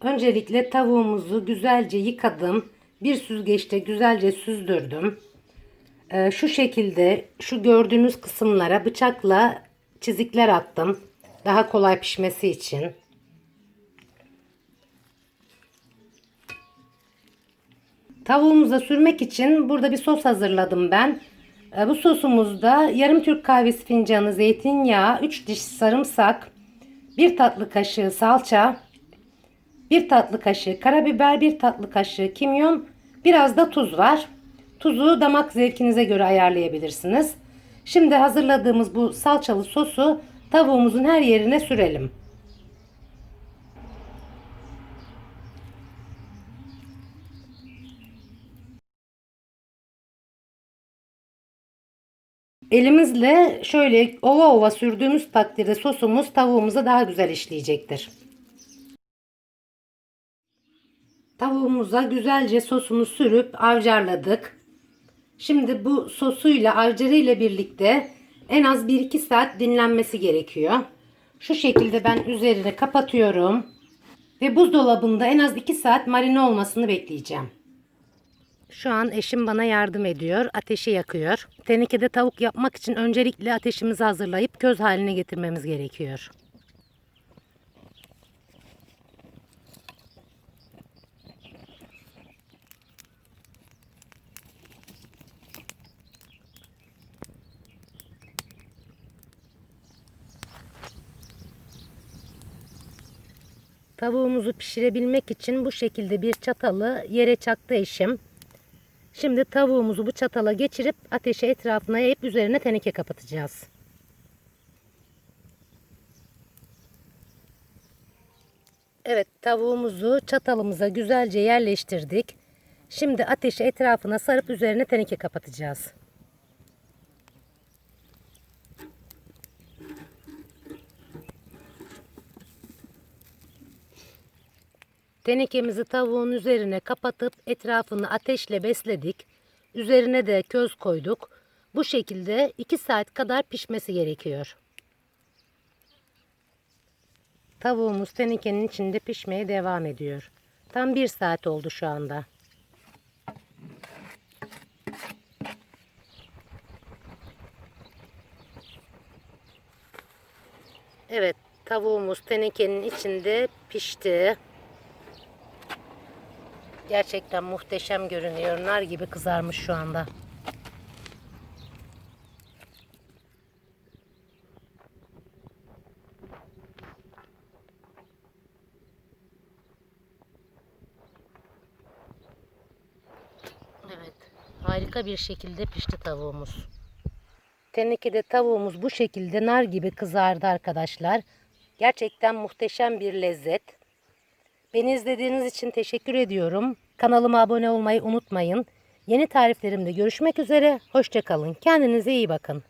Öncelikle tavuğumuzu güzelce yıkadım. Bir süzgeçte güzelce süzdürdüm. Ee, şu şekilde şu gördüğünüz kısımlara bıçakla çizikler attım. Daha kolay pişmesi için. Tavuğumuza sürmek için burada bir sos hazırladım ben. Ee, Bu sosumuzda yarım Türk kahvesi fincanı zeytinyağı, 3 diş sarımsak, 1 tatlı kaşığı salça, 1 tatlı kaşığı karabiber, 1 tatlı kaşığı kimyon, biraz da tuz var. Tuzu damak zevkinize göre ayarlayabilirsiniz. Şimdi hazırladığımız bu salçalı sosu tavuğumuzun her yerine sürelim. Elimizle şöyle ova ova sürdüğümüz takdirde sosumuz tavuğumuza daha güzel işleyecektir. Tavuğumuza güzelce sosunu sürüp avcarladık. Şimdi bu sosuyla avcarıyla birlikte en az 1-2 saat dinlenmesi gerekiyor. Şu şekilde ben üzerine kapatıyorum. Ve buzdolabında en az 2 saat marine olmasını bekleyeceğim. Şu an eşim bana yardım ediyor. Ateşi yakıyor. Tenekede tavuk yapmak için öncelikle ateşimizi hazırlayıp köz haline getirmemiz gerekiyor. Tavuğumuzu pişirebilmek için bu şekilde bir çatalı yere çaktı eşim. Şimdi tavuğumuzu bu çatala geçirip ateşe etrafına yayıp üzerine teneke kapatacağız. Evet tavuğumuzu çatalımıza güzelce yerleştirdik. Şimdi ateşi etrafına sarıp üzerine teneke kapatacağız. Tenekemizi tavuğun üzerine kapatıp etrafını ateşle besledik. Üzerine de köz koyduk. Bu şekilde 2 saat kadar pişmesi gerekiyor. Tavuğumuz tenekenin içinde pişmeye devam ediyor. Tam 1 saat oldu şu anda. Evet, tavuğumuz tenekenin içinde pişti. Gerçekten muhteşem görünüyor. Nar gibi kızarmış şu anda. Evet. Harika bir şekilde pişti tavuğumuz. Tenekede tavuğumuz bu şekilde nar gibi kızardı arkadaşlar. Gerçekten muhteşem bir lezzet. Beni izlediğiniz için teşekkür ediyorum. Kanalıma abone olmayı unutmayın. Yeni tariflerimde görüşmek üzere. Hoşçakalın. Kendinize iyi bakın.